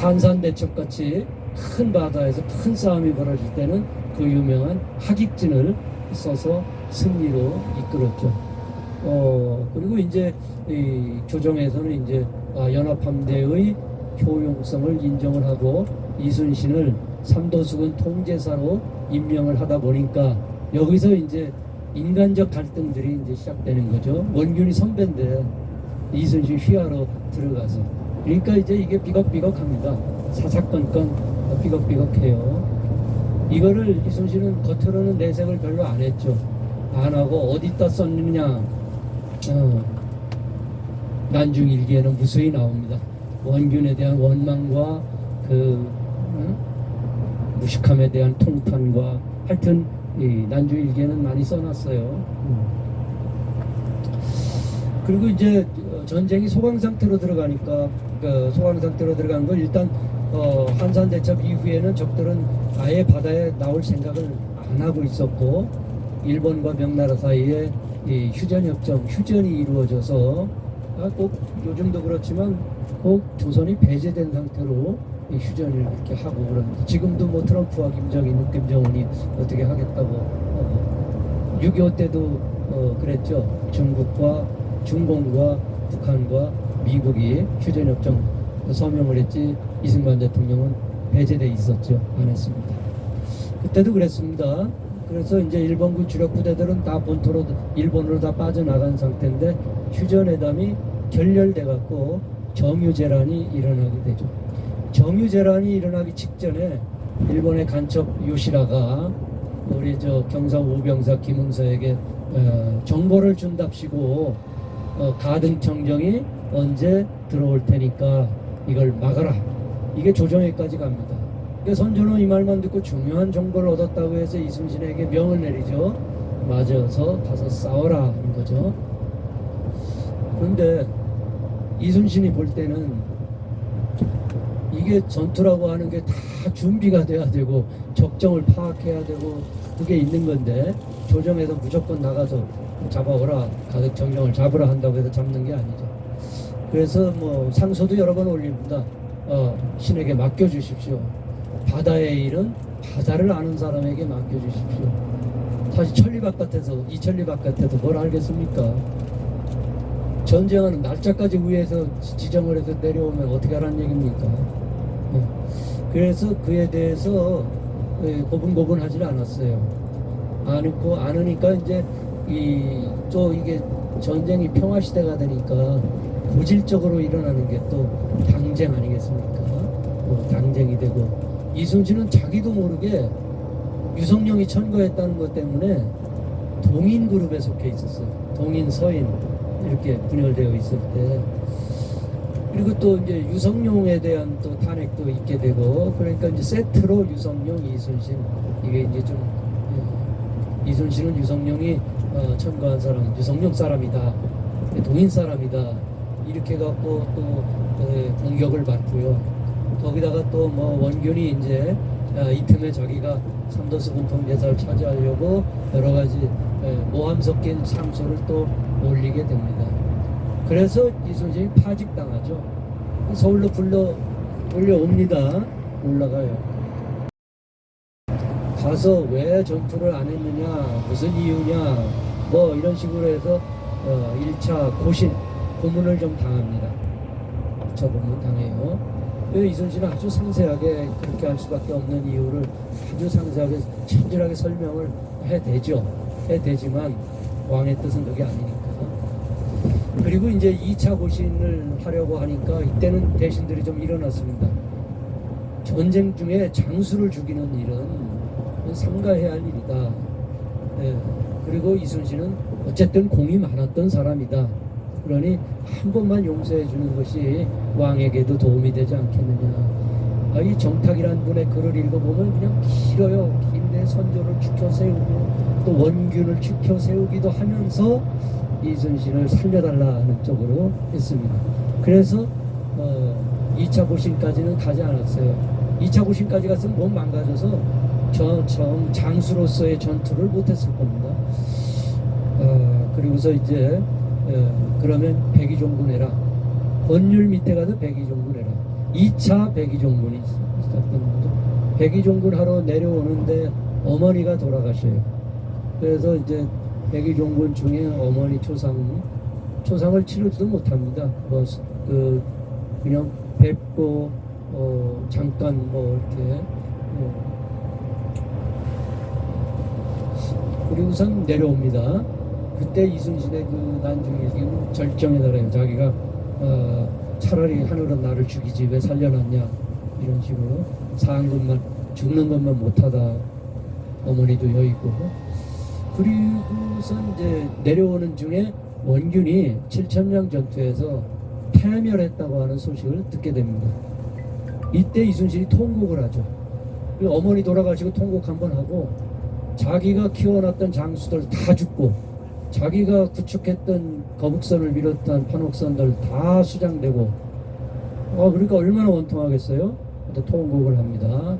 한산대첩 같이 큰 바다에서 큰 싸움이 벌어질 때는 그 유명한 하객진을 써서 승리로 이끌었죠. 어 그리고 이제 이 조정에서는 이제 아, 연합함대의 효용성을 인정을 하고 이순신을 삼도수군 통제사로 임명을 하다 보니까 여기서 이제 인간적 갈등들이 이제 시작되는 거죠. 원균이 선배인데 이순신 휘하러 들어가서 그러니까 이제 이게 삐걱삐걱합니다. 사사건건 삐걱삐걱해요. 이거를 이순신은 겉으로는 내색을 별로 안 했죠. 안 하고 어디다 썼느냐. 어, 난중일기에는 무수히 나옵니다. 원균에 대한 원망과 그 어? 무식함에 대한 통탄과 하여튼 이 난중일기에는 많이 써놨어요. 음. 그리고 이제 전쟁이 소강 상태로 들어가니까 그 소강 상태로 들어간 건 일단 어, 한산 대첩 이후에는 적들은 아예 바다에 나올 생각을 안 하고 있었고 일본과 명나라 사이에 이 휴전 협정 휴전이 이루어져서 아, 꼭 요즘도 그렇지만 꼭 조선이 배제된 상태로 이 휴전을 이렇게 하고 그러는데 지금도 뭐 트럼프와 김정인, 김정은이 어떻게 하겠다고 어, 6.25 때도 어, 그랬죠. 중국과 중공과 북한과 미국이 휴전협정 서명을 했지 이승만 대통령은 배제돼 있었죠. 안 했습니다. 그때도 그랬습니다. 그래서 이제 일본군 주력 부대들은 다 본토로 일본으로 다 빠져나간 상태인데 휴전회담이 결렬돼 갖고 정유재란이 일어나게 되죠. 정유재란이 일어나기 직전에 일본의 간첩 요시라가 우리 저 경상 우병사 김응서에게 어, 정보를 준답시고 어, 가등청정이 언제 들어올 테니까 이걸 막아라. 이게 조정회까지 갑니다. 그러니까 선조는 이 말만 듣고 중요한 정보를 얻었다고 해서 이순신에게 명을 내리죠. 맞아서 가서 싸워라 하는 거죠. 그런데 이순신이 볼 때는 이게 전투라고 하는 게 다 준비가 돼야 되고 적정을 파악해야 되고 그게 있는 건데 조정에서 무조건 나가서 잡아오라 가득 정정을 잡으라 한다고 해서 잡는 게 아니죠. 그래서 뭐 상소도 여러 번 올립니다. 어, 신에게 맡겨주십시오. 바다의 일은 바다를 아는 사람에게 맡겨주십시오. 사실 천리 바깥에서 이 천리 바깥에서 뭘 알겠습니까? 전쟁하는 날짜까지 위에서 지- 지정을 해서 내려오면 어떻게 하라는 얘기입니까? 네. 그래서 그에 대해서 예, 고분고분하지 않았어요. 아니고 않으니까 이제 이 또 이게 전쟁이 평화 시대가 되니까 고질적으로 일어나는 게 또 당쟁 아니겠습니까? 뭐 당쟁이 되고. 이순신은 자기도 모르게 유성룡이 천거했다는 것 때문에 동인 그룹에 속해 있었어요. 동인 서인 이렇게 분열되어 있을 때. 그리고 또 이제 유성룡에 대한 또 탄핵도 있게 되고. 그러니까 이제 세트로 유성룡, 이순신. 이게 이제 좀 예, 이순신은 유성룡이 어, 천거한 사람, 유성룡 사람이다, 동인 사람이다 이렇게 갖고 또 예, 공격을 받고요. 거기다가 또 뭐 원균이 이제 아, 이 틈에 자기가 삼도수 군통제사를 차지하려고 여러 가지 예, 모함 섞인 상소를 또 올리게 됩니다. 그래서 이순신이 파직당하죠. 서울로 불러 올려옵니다. 올라가요. 가서 왜 전투를 안 했느냐, 무슨 이유냐, 뭐 이런 식으로 해서 어, 1차 고신, 고문을 좀 당합니다. 저 고문 당해요. 그 이순신은 아주 상세하게 그렇게 할 수밖에 없는 이유를 아주 상세하게 친절하게 설명을 해대죠. 해대지만 왕의 뜻은 그게 아니니까. 그리고 이제 2차 고신을 하려고 하니까 이때는 대신들이 좀 일어났습니다. 전쟁 중에 장수를 죽이는 일은 삼가해야 할 일이다. 예, 그리고 이순신은 어쨌든 공이 많았던 사람이다. 그러니 한 번만 용서해 주는 것이 왕에게도 도움이 되지 않겠느냐. 아, 이 정탁이라는 분의 글을 읽어보면 그냥 길어요. 긴데 선조를 지켜 세우고 또 원균을 지켜 세우기도 하면서 이순신을 살려달라는 쪽으로 했습니다. 그래서 어, 2차 고신까지는 가지 않았어요. 2차 고신까지 갔으면 몸 망가져서 저, 저 장수로서의 전투를 못했을 겁니다. 어, 그리고서 이제 어, 그러면 백의종군 해라. 권율 밑에 가서 백의종군 해라. 2차 백의종군이 시작된 거죠. 백의종군 하러 내려오는데 어머니가 돌아가셔요. 그래서 이제 백의종군 중에 어머니 초상 초상을 치르지도 못합니다. 뭐 그 그냥 뵙고 어 잠깐 뭐 이렇게 어. 그리고선 내려옵니다. 그때 이순신의 그 난중에 지금 절정에 달해요. 자기가 어, 차라리 하늘은 나를 죽이지 왜 살려놨냐 이런 식으로 사한 것만 죽는 것만 못하다 어머니도 여의고 그리고선 이제 내려오는 중에 원균이 칠천령 전투에서 패멸했다고 하는 소식을 듣게 됩니다. 이때 이순신이 통곡을 하죠. 그리고 어머니 돌아가시고 통곡 한번 하고 자기가 키워놨던 장수들 다 죽고 자기가 구축했던 거북선을 비롯한 판옥선들 다 수장되고 어 그러니까 얼마나 원통하겠어요? 근데 통곡을 합니다.